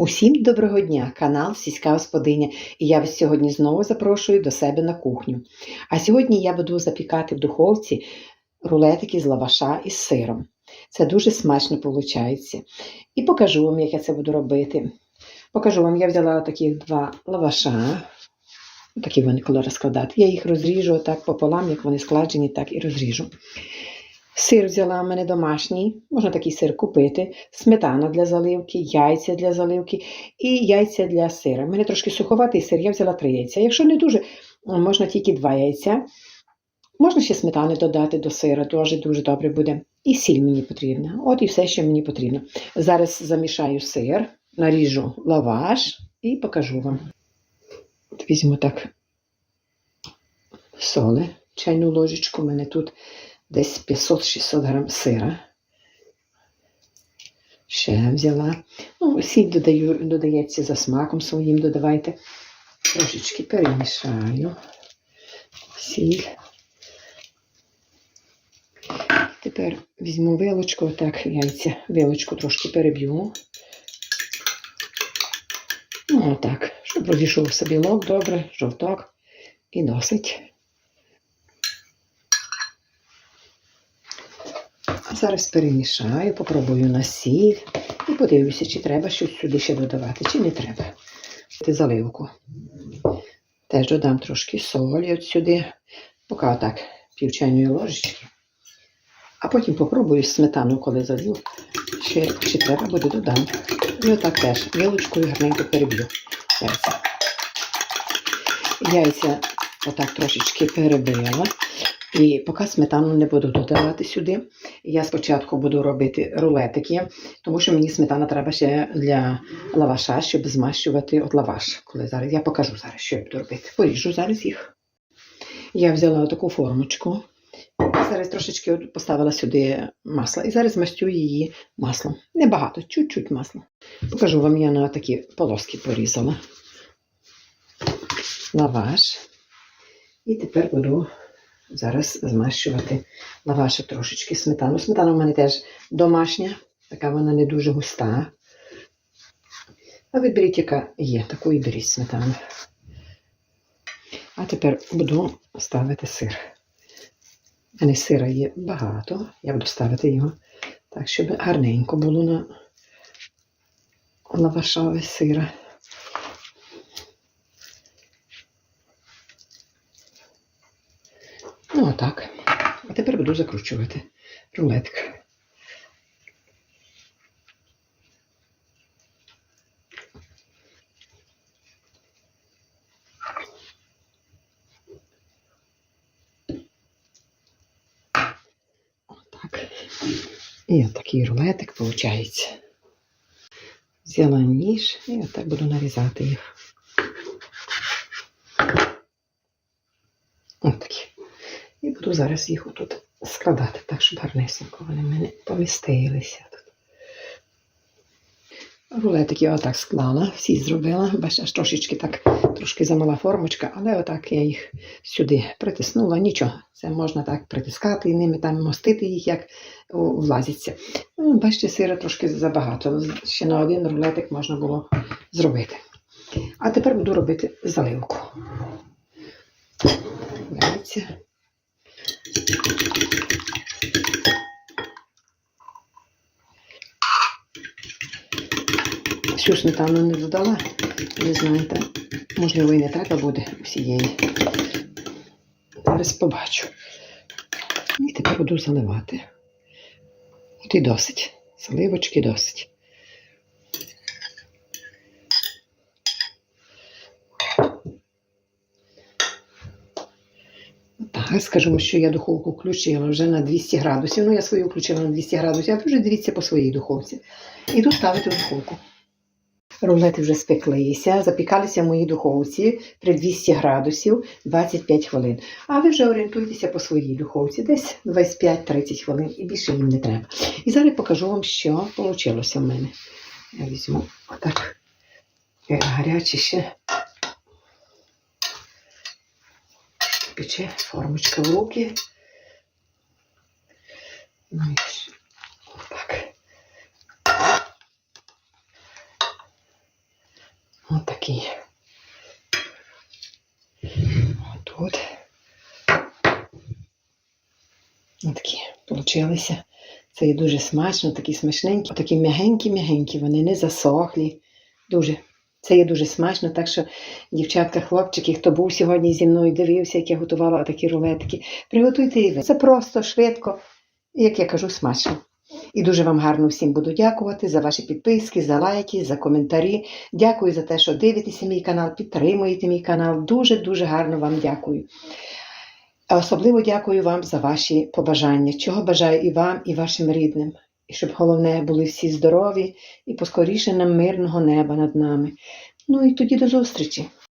Усім доброго дня, канал Сільська Господиня, і я вас сьогодні знову запрошую до себе на кухню. А сьогодні я буду запікати в духовці рулетики з лаваша із сиром. Це дуже смачно виходить. І покажу вам, як я це буду робити. Покажу вам, я взяла таких два лаваша. Такі вони коли розкладати. Я їх розріжу отак пополам, як вони складені, так і розріжу. Сир взяла в мене домашній, можна такий сир купити, сметана для заливки, яйця для заливки і яйця для сира. У мене трошки суховатий сир, я взяла три яйця. Якщо не дуже, можна тільки два яйця. Можна ще сметани додати до сира, теж дуже добре буде. І сіль мені потрібна. От і все, що мені потрібно. Зараз замішаю сир, наріжу лаваш і покажу вам. От візьму так соли, чайну ложечку. У мене тут десь 500-600 грам сира. Ще взяла. Ну, сіль додаю, додається за смаком своїм, додавайте. Трошечки перемішаю. Сіль. Тепер візьму вилочку, отак яйця, вилочку трошки переб'ю. Ну, отак, щоб розійшовся білок добре, жовток і досить. Зараз перемішаю, попробую на сіль і подивлюся, чи треба щось сюди ще додавати, чи не треба. Заливку. Теж додам трошки солі от сюди, поки отак пів чайної ложечки. А потім попробую сметану, коли залью, ще, ще треба буде додам. І отак теж вилочкою гарненько переб'ю яйця. Яйця отак трошечки перебила. І поки сметану не буду додавати сюди. Я спочатку буду робити рулетики, тому що мені сметана треба ще для лаваша, щоб змащувати от лаваш. Коли зараз я покажу зараз, що я буду робити. Поріжу зараз їх. Я взяла таку формочку. Зараз трошечки поставила сюди масло і зараз змастю її маслом. Небагато, чуть-чуть масла. Покажу вам, я на такі полоски порізала. Лаваш. І тепер буду зараз змащувати лавашик трошечки сметану. Сметана в мене теж домашня, така вона не дуже густа. А ви беріть, яка є, таку і беріть сметану. А тепер буду ставити сир. У мене сира є багато, я буду ставити його так, щоб гарненько було на лавашове сира. Ну, отак. А тепер буду закручувати рулетик. Отак. І отакий рулетик виходить. Взяла ніж і отак буду нарізати їх. Отакі. І буду зараз їх отут складати так, щоб гарнесенько вони в мене помістилися. Рулетик я отак склала, всі зробила. Бачиш, аж трошечки так, трошки замала формочка, але отак я їх сюди притиснула. Нічого, це можна так притискати і ними там мостити їх, як влазиться. Ну, бачите, сира трошки забагато. Ще на один рулетик можна було зробити. А тепер буду робити заливку. Яйця. Всю сметану не додала, ви знаєте, можливо, і не треба буде всієї. Зараз побачу. І тепер буду заливати. От і досить. Заливочки досить. Скажімо, що я духовку включила вже на 200 градусів. Ну, я свою включила на 200 градусів, а ви вже дивіться по своїй духовці. Іду ставити духовку. Рулети вже спеклися, запікалися в моїй духовці при 200 градусів 25 хвилин. А ви вже орієнтуйтеся по своїй духовці, десь 25-30 хвилин і більше їм не треба. І зараз покажу вам, що вийшло в мене. Я візьму отак е, гаряче ще. Пече формочка в руки. Ну і отак. такий. Отут. Отакі получилися. Це є дуже смачно, такі смачненькі, такі м'ягенькі-м'ягенькі, вони не засохлі. Дуже. Це є дуже смачно, так що, дівчатка, хлопчики, хто був сьогодні зі мною, дивився, як я готувала такі рулетики, приготуйте і ви. Це просто, швидко, як я кажу, смачно. І дуже вам гарно всім буду дякувати за ваші підписки, за лайки, за коментарі. Дякую за те, що дивитеся мій канал, підтримуєте мій канал. Дуже-дуже гарно вам дякую. А особливо дякую вам за ваші побажання, чого бажаю і вам, і вашим рідним. І щоб головне були всі здорові і поскоріше нам мирного неба над нами. Ну і тоді до зустрічі!